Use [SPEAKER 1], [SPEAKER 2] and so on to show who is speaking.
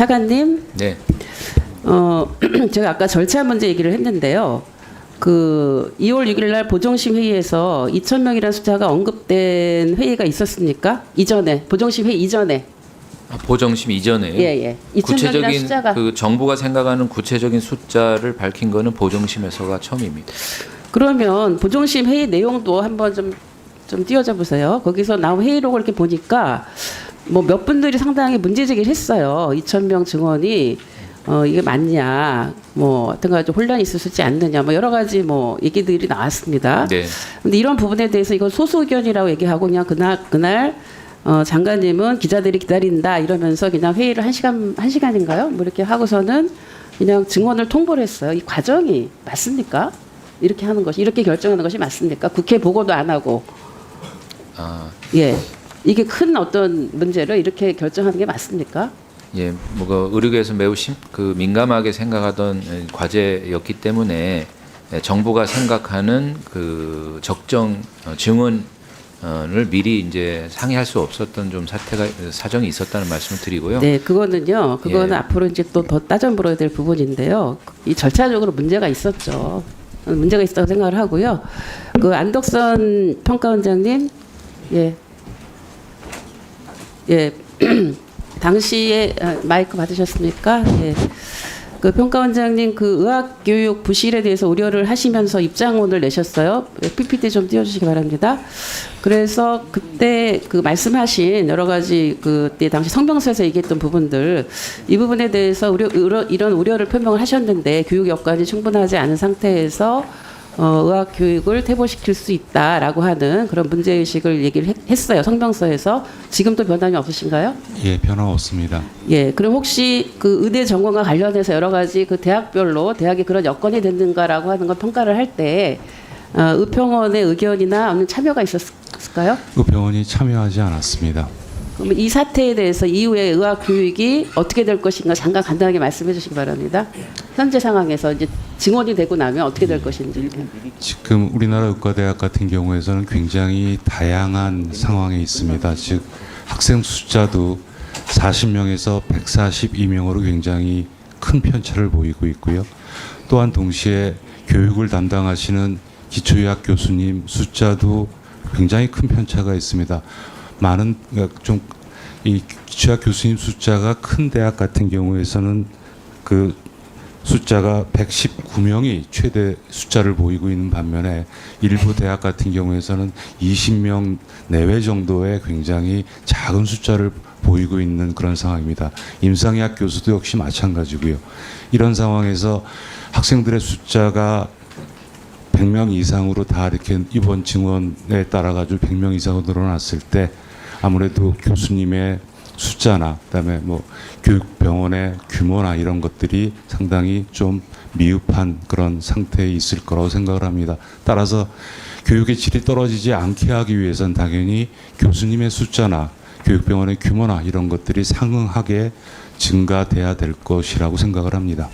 [SPEAKER 1] 차관님,
[SPEAKER 2] 네.
[SPEAKER 1] 어, 제가 아까 절차 문제 얘기를 했는데요. 그 2월 6일 날 보정심 회의에서 2천 명이라는 숫자가 언급된 회의가 있었습니까? 이전에 보정심 회의 이전에
[SPEAKER 2] 아, 보정심 이전에
[SPEAKER 1] 예 예. 2천 명이라는
[SPEAKER 2] 구체적인
[SPEAKER 1] 숫자가
[SPEAKER 2] 그 정부가 생각하는 구체적인 숫자를 밝힌 거는 보정심에서가 처음입니다.
[SPEAKER 1] 그러면 보정심 회의 내용도 한번 좀, 좀 띄워줘 보세요. 거기서 나온 회의록을 이렇게 보니까 뭐 몇 분들이 상당히 문제 제기를 했어요. 2천 명 증원이 어, 이게 맞냐, 뭐 어떤 가지 혼란이 있을 수 있지 않느냐, 뭐 여러 가지 뭐 얘기들이 나왔습니다.
[SPEAKER 2] 네.
[SPEAKER 1] 근데 이런 부분에 대해서 이건 소수 의견이라고 얘기하고 그냥 그날 그날 어, 장관님은 기자들이 기다린다 이러면서 그냥 회의를 한 시간 한 시간인가요? 뭐 이렇게 하고서는 그냥 증언을 통보를 했어요. 이 과정이 맞습니까? 이렇게 하는 것이 이렇게 결정하는 것이 맞습니까? 국회 보고도 안 하고
[SPEAKER 2] 아,
[SPEAKER 1] 예 이게 큰 어떤 문제를 이렇게 결정하는 게 맞습니까?
[SPEAKER 2] 예, 뭐그 의료계에서 매우 심, 그 민감하게 생각하던 에, 과제였기 때문에 에, 정부가 생각하는 그 적정 어, 증언을 미리 이제 상의할 수 없었던 좀 사태가 사정이 있었다는 말씀을 드리고요.
[SPEAKER 1] 네, 그거는요. 그거는
[SPEAKER 2] 예.
[SPEAKER 1] 앞으로 이제 또 더 따져 물어야 될 부분인데요. 이 절차적으로 문제가 있었죠. 문제가 있다고 생각을 하고요. 그 안덕선 평가원장님, 예, 예, 당시에 아, 마이크 받으셨습니까? 예. 그 평가원장님 그 의학 교육 부실에 대해서 우려를 하시면서 입장문을 내셨어요. PPT 좀 띄워주시기 바랍니다. 그래서 그때 그 말씀하신 여러 가지 그때 당시 성명서에서 얘기했던 부분들 이 부분에 대해서 우려, 우려 이런 우려를 표명을 하셨는데 교육 여건이 충분하지 않은 상태에서 어, 의학 교육을 퇴보시킬 수 있다라고 하는 그런 문제 의식을 얘기를 했- 했어요 성명서에서 지금도 변함이 없으신가요?
[SPEAKER 3] 예, 변화 없습니다.
[SPEAKER 1] 예, 그럼 혹시 그 의대 전공과 관련해서 여러 가지 그 대학별로 대학이 그런 여건이 됐는가라고 하는 걸 평가를 할 때 어, 의평원의 의견이나 아니면 참여가 있었을까요?
[SPEAKER 3] 그 병원이 참여하지 않았습니다.
[SPEAKER 1] 그러면 이 사태에 대해서 이후에 의학 교육이 어떻게 될 것인가 잠깐 간단하게 말씀해 주시기 바랍니다. 현재 상황에서 이제 증원이 되고 나면 어떻게 될 것인지.
[SPEAKER 3] 지금 우리나라 의과대학 같은 경우에서는 굉장히 다양한 상황에 있습니다. 즉 학생 숫자도 40명에서 142명으로 굉장히 큰 편차를 보이고 있고요. 또한 동시에 교육을 담당하시는 기초의학 교수님 숫자도 굉장히 큰 편차가 있습니다. 많은 좀이 기초의학 교수님 숫자가 큰 대학 같은 경우에서는 그 숫자가 119명이 최대 숫자를 보이고 있는 반면에 일부 대학 같은 경우에서는 20명 내외 정도의 굉장히 작은 숫자를 보이고 있는 그런 상황입니다. 임상의학 교수도 역시 마찬가지고요. 이런 상황에서 학생들의 숫자가 100명 이상으로 다 이렇게 이번 증원에 따라 가지고 100명 이상으로 늘어났을 때 아무래도 교수님의 숫자나 그다음에 뭐 교육병원의 규모나 이런 것들이 상당히 좀 미흡한 그런 상태에 있을 거라고 생각을 합니다. 따라서 교육의 질이 떨어지지 않게 하기 위해서는 당연히 교수님의 숫자나 교육병원의 규모나 이런 것들이 상응하게 증가돼야 될 것이라고 생각을 합니다.